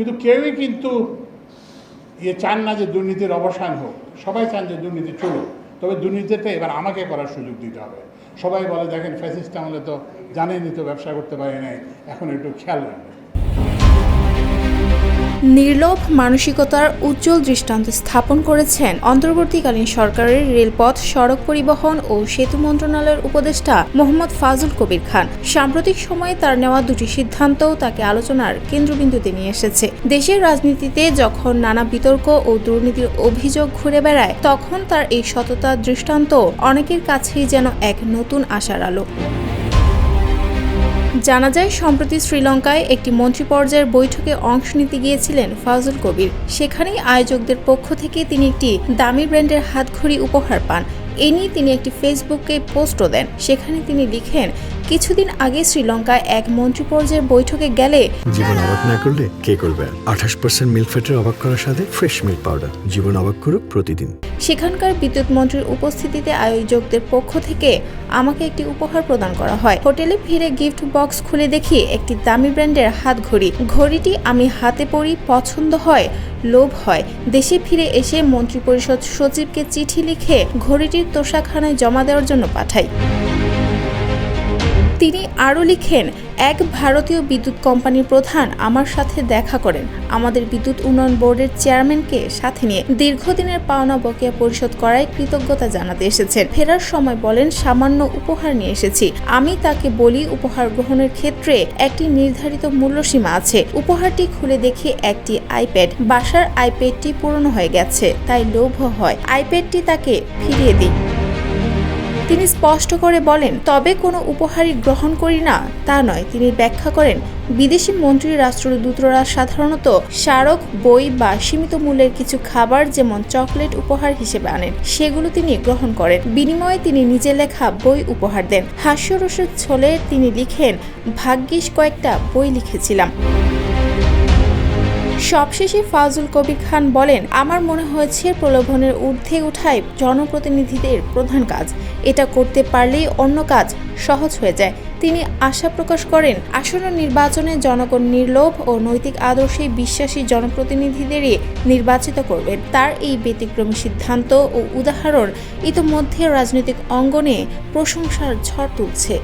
কিন্তু কেউই কিন্তু ইয়ে চান না যে দুর্নীতির অবসান হোক। সবাই চান যে দুর্নীতি চলুক। তবে দুর্নীতিতে এবার আমাকে করার সুযোগ দিতে হবে। সবাই বলে, দেখেন ফ্যাসিস্ট আমলে তো জানেনি তো ব্যবসা করতে পারে নাই। এখন একটু খেয়াল রাখবেন। নির্লোভ মানসিকতার উজ্জ্বল দৃষ্টান্ত স্থাপন করেছেন অন্তর্বর্তীকালীন সরকারের রেলপথ, সড়ক পরিবহন ও সেতু মন্ত্রণালয়ের উপদেষ্টা মোহাম্মদ ফাজুল কবির খান। সাম্প্রতিক সময়ে তার নেওয়া দুটি সিদ্ধান্তও তাকে আলোচনার কেন্দ্রবিন্দুতে নিয়ে এসেছে। দেশের রাজনীতিতে যখন নানা বিতর্ক ও দুর্নীতির অভিযোগ ঘুরে বেড়ায়, তখন তার এই সততার দৃষ্টান্ত অনেকের কাছেই যেন এক নতুন আশার আলো। জানা যায়, সম্প্রতি শ্রীলঙ্কায় একটি মন্ত্রী পর্যায়ের বৈঠকে অংশ নিতে গিয়েছিলেন ফাজুল কবির। সেখানেই আয়োজকদের পক্ষ থেকে তিনি একটি দামি ব্র্যান্ডের হাতঘড়ি উপহার পান। এ নিয়ে তিনি একটি ফেসবুকে পোস্টও দেন। সেখানে তিনি লিখেন কিছুদিন আগে শ্রীলঙ্কায় এক মন্ত্রী পর্যায়ের বৈঠকে গেলে জীবন অবাক না করলে কে করবে? আঠাশ পার্সেন্ট মিল্ক ফ্যাটের অবাক করার সাথে ফ্রেশ মিল্ক পাউডার জীবন অবাক করুক প্রতিদিন। সেখানকার বিদ্যুৎ মন্ত্রীর উপস্থিতিতে আয়োজকদের পক্ষ থেকে আমাকে একটি উপহার প্রদান করা হয়। হোটেলে ফিরে গিফট বক্স খুলে দেখি একটি দামি ব্র্যান্ডের হাত ঘড়ি। ঘড়িটি আমি হাতে পরি পছন্দ হয় লোভ হয়। দেশে ফিরে এসে মন্ত্রিপরিষদ সচিবকে চিঠি লিখে ঘড়িটির তোষাখানায় জমা দেওয়ার জন্য পাঠাই। তিনি আরও লিখেন, এক ভারতীয় বিদ্যুৎ কোম্পানির প্রধান আমার সাথে দেখা করেন। আমাদের বিদ্যুৎ উন্নয়ন বোর্ডের চেয়ারম্যানকে সাথে নিয়ে দীর্ঘদিনের পাওনা বকেয়া পরিশোধ করায় কৃতজ্ঞতা জানাতে এসেছেন। ফেরার সময় বলেন, সামান্য উপহার নিয়ে এসেছি। আমি তাকে বলি, উপহার গ্রহণের ক্ষেত্রে একটি নির্ধারিত মূল্যসীমা আছে। উপহারটি খুলে দেখি একটি আইপ্যাড। বাসার আইপ্যাডটি পুরনো হয়ে গেছে, তাই লোভ হয়। আইপ্যাডটি তাকে ফিরিয়ে দিই। তিনি স্পষ্ট করে বলেন, তবে কোনো উপহারই গ্রহণ করি না, তা নয়। তিনি ব্যাখ্যা করেন, বিদেশি মন্ত্রী রাষ্ট্রদূতরা সাধারণত স্মারক, বই বা সীমিত মূল্যের কিছু খাবার, যেমন চকলেট উপহার হিসেবে আনেন। সেগুলো তিনি গ্রহণ করেন। বিনিময়ে তিনি নিজে লেখা বই উপহার দেন। হাস্যরসের ছলে তিনি লিখেন, ভাগ্যিস কয়েকটা বই লিখেছিলাম। সবশেষে ফাজুল কবির খান বলেন, আমার মনে হয়েছে প্রলোভনের ঊর্ধ্বে উঠাই জনপ্রতিনিধিদের প্রধান কাজ। এটা করতে পারলেই অন্য কাজ সহজ হয়ে যায়। তিনি আশা প্রকাশ করেন, আসন্ন নির্বাচনে জনগণ নির্লোভ ও নৈতিক আদর্শে বিশ্বাসী জনপ্রতিনিধিদেরই নির্বাচিত করবেন। তার এই ব্যতিক্রমী সিদ্ধান্ত ও উদাহরণ ইতোমধ্যে রাজনৈতিক অঙ্গনে প্রশংসার ঝড় তুলছে।